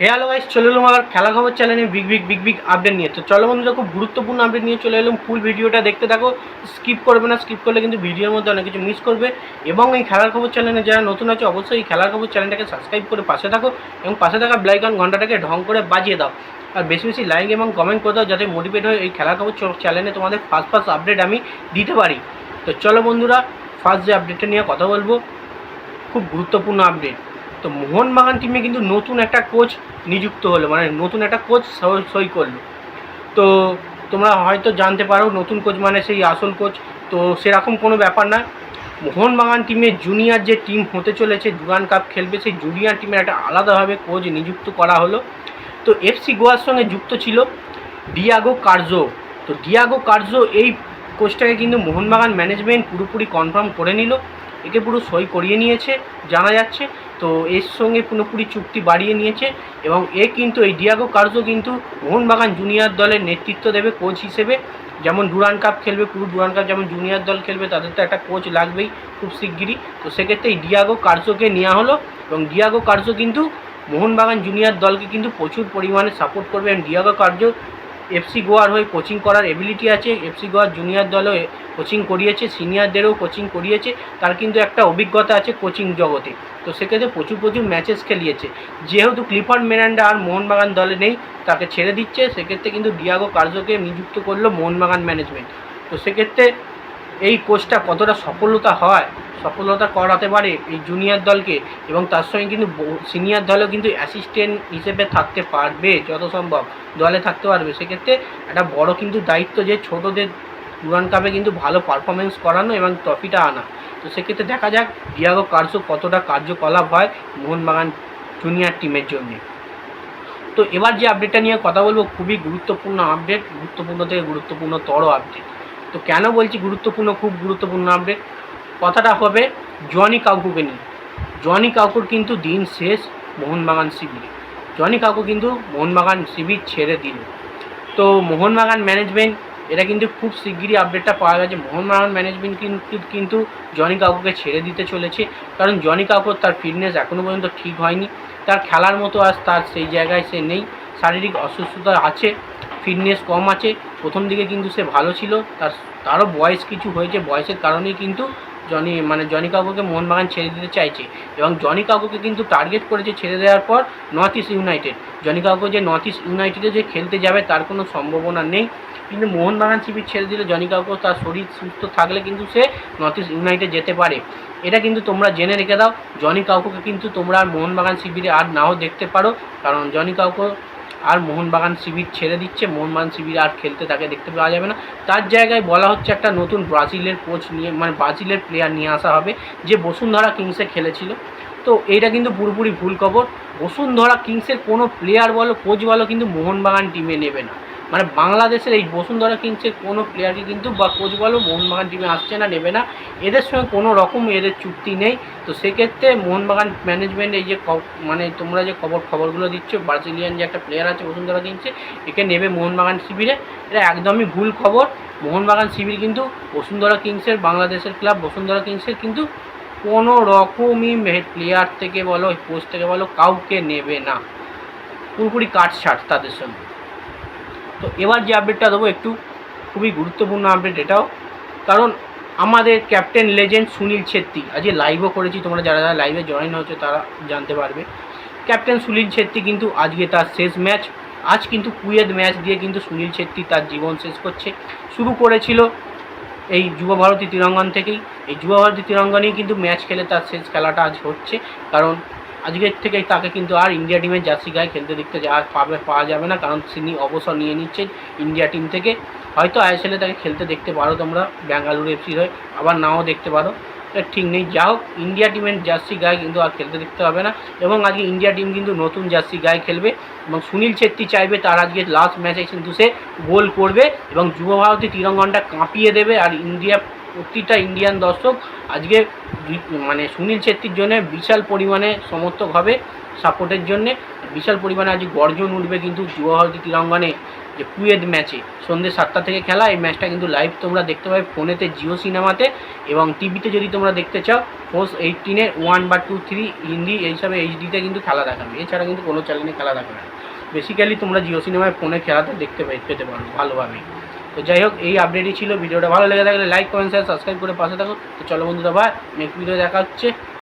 হে hello guys চলে এলাম আবার খেলা খবর চ্যানেলে big big big big update নিয়ে। তো চলো বন্ধুরা, খুব গুরুত্বপূর্ণ আপডেট নিয়ে চলে এলাম। ফুল ভিডিওটা দেখতে থাকো স্কিপ করবে না স্কিপ করলে কিন্তু ভিডিওর মধ্যে অনেক কিছু মিস করবে। এবং এই খেলার খবর চ্যানেলে যারা নতুন আছে, অবশ্যই এই খেলার খবর চ্যানেলটাকে সাবস্ক্রাইব করে পাশে থাকো এবং পাশে থাকা ব্লাইকন ঘন্টাটাকে ঢং করে বাজিয়ে দাও। আর বেশি বেশি লাইক এবং কমেন্ট করে দাও, যাতে মোটিভেট হয়ে এই খেলার খবর চ্যানেলে তোমাদের ফার্স্ট ফার্স্ট আপডেট আমি দিতে পারি। তো চলো বন্ধুরা ফার্স্ট যে আপডেটটা নিয়ে কথা বলব, খুব গুরুত্বপূর্ণ আপডেট তো মোহনবাগান টিমে কিন্তু নতুন একটা কোচ নিযুক্ত হলো মানে নতুন একটা কোচ সই করল। তো তোমরা হয়তো জানতে পারো নতুন কোচ মানে সেই আসল কোচ তো সেরকম কোনো ব্যাপার না মোহনবাগান টিমে জুনিয়র যে টিম হতে চলেছে ডুরান কাপ খেলবে, সেই জুনিয়র টিমের একটা আলাদাভাবে কোচ নিযুক্ত করা হলো। তো এফসি গোয়ার সঙ্গে যুক্ত ছিল ডিয়াগো কার্জো তো ডিয়াগো কার্জো এই কোচটাকে কিন্তু মোহনবাগান ম্যানেজমেন্ট পুরোপুরি কনফার্ম করে নিল। একে পুরো সই করিয়ে নিয়েছে, জানা যাচ্ছে। তো এর সঙ্গে পুরোপুরি চুক্তি বাড়িয়ে নিয়েছে এবং এ কিন্তু, এই ডিয়াগো কার্জো কিন্তু মোহনবাগান জুনিয়র দলের নেতৃত্ব দেবে কোচ হিসেবে। যেমন ডুরান কাপ খেলবে, পুরো ডুরান কাপ যেমন জুনিয়র দল খেলবে, তাদের তো একটা কোচ লাগবেই খুব শিগগিরই। তো সেক্ষেত্রে এই ডিয়াগো কার্জোকে নেওয়া হলো এবং ডিয়াগো কার্জো কিন্তু মোহনবাগান জুনিয়র দলকে কিন্তু প্রচুর পরিমাণে সাপোর্ট করবে এবং ডিয়াগো কার্জো এফসি গোয়ার হয়ে কোচিং করার এবিলিটি আছে এফসি গোয়ার জুনিয়র দলও কোচিং করিয়েছে সিনিয়রদেরও কোচিং করিয়েছে, তার কিন্তু একটা অভিজ্ঞতা আছে কোচিং জগতে। তো সেক্ষেত্রে প্রচুর প্রচুর ম্যাচেস খেলিয়েছে। যেহেতু ক্লিফার্ড মেরান্ডা আর মোহনবাগান দলে নেই, তাকে ছেড়ে দিচ্ছে, সেক্ষেত্রে কিন্তু ডিয়াগো কার্যকে নিযুক্ত করল মোহনবাগান ম্যানেজমেন্ট তো সেক্ষেত্রে এই কোচটা কতটা সফলতা হয় সফলতা করাতে পারে এই জুনিয়র দলকে এবং তার সঙ্গে কিন্তু সিনিয়র দলও কিন্তু অ্যাসিস্ট্যান্ট হিসেবে থাকতে পারবে যত সম্ভব দলে থাকতে পারবে। সেক্ষেত্রে একটা বড় কিন্তু দায়িত্ব যে ছোটোদের ডুরান কাপে কিন্তু ভালো পারফরমেন্স করানো এবং ট্রফিটা আনা। তো সেক্ষেত্রে দেখা যাক ডিয়াগো কার্সো কতটা কার্যকলাপ হয় মোহনবাগান জুনিয়র টিমের জন্য। তো এবার যে আপডেটটা নিয়ে কথা বলব, খুবই গুরুত্বপূর্ণ আপডেট গুরুত্বপূর্ণ থেকে গুরুত্বপূর্ণতর আপডেট তো কেন বলছি গুরুত্বপূর্ণ, খুব গুরুত্বপূর্ণ আপডেট কথাটা হবে জনি কাকুকে নিয়ে। জনি কাকুর কিন্তু দিন শেষ মোহনবাগান শিবিরে। জনি কাকু কিন্তু মোহনবাগান শিবির ছেড়ে দিল। তো মোহনবাগান ম্যানেজমেন্ট এটা কিন্তু খুব শিগগিরই আপডেটটা পাওয়া গেছে। মোহনবাগান ম্যানেজমেন্ট কিন্তু কিন্তু জনি কাকুকে ছেড়ে দিতে চলেছে। কারণ জনি কাকুর তার ফিটনেস এখনও পর্যন্ত ঠিক হয়নি। তার খেলার মতো আজ তার সেই জায়গায় সে নেই। শারীরিক অসুস্থতা আছে ফিটনেস কম আছে। প্রথম দিকে কিন্তু সে ভালো ছিল। তার, তারও বয়স কিছু হয়েছে। বয়সের কারণেই কিন্তু জনি মানে জনি কাকুকে মোহনবাগান ছেড়ে দিতে চাইছে। এবং জনি কাকুকে কিন্তু টার্গেট করেছে ছেড়ে দেওয়ার পর নর্থ ইস্ট ইউনাইটেড জনি কাকু যে নর্থ ইস্ট ইউনাইটেডে যে খেলতে যাবে তার কোনো সম্ভাবনা নেই। কিন্তু মোহনবাগান শিবির ছেড়ে দিলে জনি কাকু তার শরীর সুস্থ থাকলে কিন্তু সে নর্থ ইস্ট ইউনাইটেড যেতে পারে। এটা কিন্তু তোমরা জেনে রেখে দাও। জনি কাকুকে কিন্তু তোমরা আর মোহনবাগান শিবিরে আর নাও দেখতে পারো। কারণ জনি কাকু আর মোহনবাগান শিবির ছেড়ে দিচ্ছে। মোহনবাগান শিবির আর খেলতে তাকে দেখতে পাওয়া যাবে না। তার জায়গায় বলা হচ্ছে একটা নতুন ব্রাজিলের কোচ নিয়ে মানে ব্রাজিলের প্লেয়ার নিয়ে আসা হবে, যে বসুন্ধরা কিংসে খেলেছিল। তো এইটা কিন্তু পুরোপুরি ভুল খবর। বসুন্ধরা কিংসের কোনো প্লেয়ার বলো কোচ বলো কিন্তু মোহনবাগান টিমে নেবে না। মানে বাংলাদেশের এই বসুন্ধরা কিংসের কোনো প্লেয়ারকে কিন্তু বা কোচ বলো মোহনবাগান টিমে আসছে না, নেবে না। এদের সঙ্গে কোনো রকম এদের চুক্তি নেই। তো সেক্ষেত্রে মোহনবাগান ম্যানেজমেন্ট এই যে মানে তোমরা যে খবর, খবরগুলো দিচ্ছ ব্রাজিলিয়ান যে একটা প্লেয়ার আছে বসুন্ধরা কিংসে, একে নেবে মোহনবাগান শিবিরে। এটা একদমই ভুল খবর। মোহনবাগান শিবির কিন্তু বসুন্ধরা কিংসের, বাংলাদেশের ক্লাব বসুন্ধরা কিংসের কিন্তু কোনো রকমই প্লেয়ার থেকে বলো কোচ থেকে বলো, কাউকে নেবে না। পুরোপুরি কাটছাট তাদের সঙ্গে। তো এবার যে আপডেটটা দেবো, একটু খুবই গুরুত্বপূর্ণ আপডেট এটাও। কারণ আমাদের ক্যাপ্টেন লেজেন্ড সুনীল ছেত্রী, আজকে লাইভও করেছি, তোমরা যারা যারা লাইভে জয়েন হয়েছে, তারা জানতে পারবে। ক্যাপ্টেন সুনীল ছেত্রী কিন্তু আজকে তার শেষ ম্যাচ আজ কিন্তু কুয়েত ম্যাচ দিয়ে কিন্তু সুনীল ছেত্রী তার জীবন শেষ করছে। শুরু করেছিল এই যুব ভারতী তিরঙ্গন থেকেই। এই যুব ভারতী তিরঙ্গনেই কিন্তু ম্যাচ খেলে তার শেষ খেলাটা আজ হচ্ছে। কারণ আজকের থেকে তাকে কিন্তু আর ইন্ডিয়া টিমের জার্সি গায়ে খেলতে দেখতে যা পাবে পাওয়া যাবে না। কারণ তিনি অবসর নিয়ে নিচ্ছেন ইন্ডিয়া টিম থেকে। হয়তো আইএসএলে তাকে খেলতে দেখতে পারো তোমরা ব্যাঙ্গালুরু এফসির হয়ে। আবার নাও দেখতে পারো। ঠিক নেই। যা হোক ইন্ডিয়া টিমের জার্সি গায়ে কিন্তু আর খেলতে দেখতে হবে না। এবং আজকে ইন্ডিয়া টিম কিন্তু নতুন জার্সি গায়ে খেলবে। এবং সুনীল ছেত্রী চাইবে তার আজকে লাস্ট ম্যাচে কিন্তু সে গোল করবে। এবং যুব ভারতী তিরঙ্গনটা কাঁপিয়ে দেবে। আর ইন্ডিয়া প্রতিটা ইন্ডিয়ান দর্শক আজকে মানে সুনীল ছেত্রীর জন্য বিশাল পরিমাণে সমর্থক হবে সাপোর্টের জন্যে। বিশাল পরিমাণে আজ গর্জন উঠবে কিন্তু যুবভারতী ক্রীড়াঙ্গনে যে কুয়েত ম্যাচে সন্ধ্যে সাতটা থেকে খেলা, এই ম্যাচটা কিন্তু লাইভ তোমরা দেখতে পাবে ফোনেতে জিও সিনেমাতে এবং টিভিতে যদি তোমরা দেখতে চাও ফোর্স এইটিনে ওয়ান বা টু থ্রি হিন্দি এই হিসাবে এইচডিতে কিন্তু খেলা দেখাবে। এছাড়া কিন্তু কোনো চ্যানেলে খেলা দেখাবে না। বেসিক্যালি তোমরা জিও সিনেমায় ফোনে খেলাতে দেখতে পেতে পারো ভালোভাবে তো যাই হোক, এই আপডেটই ছিল। ভিডিওটা ভালো লেগে থাকলে লাইক কমেন্ট শেয়ার সাবস্ক্রাইব করে পাশে থাকো। তো চলো বন্ধুরা ভাই নেক্সট ভিডিও দেখা হচ্ছে।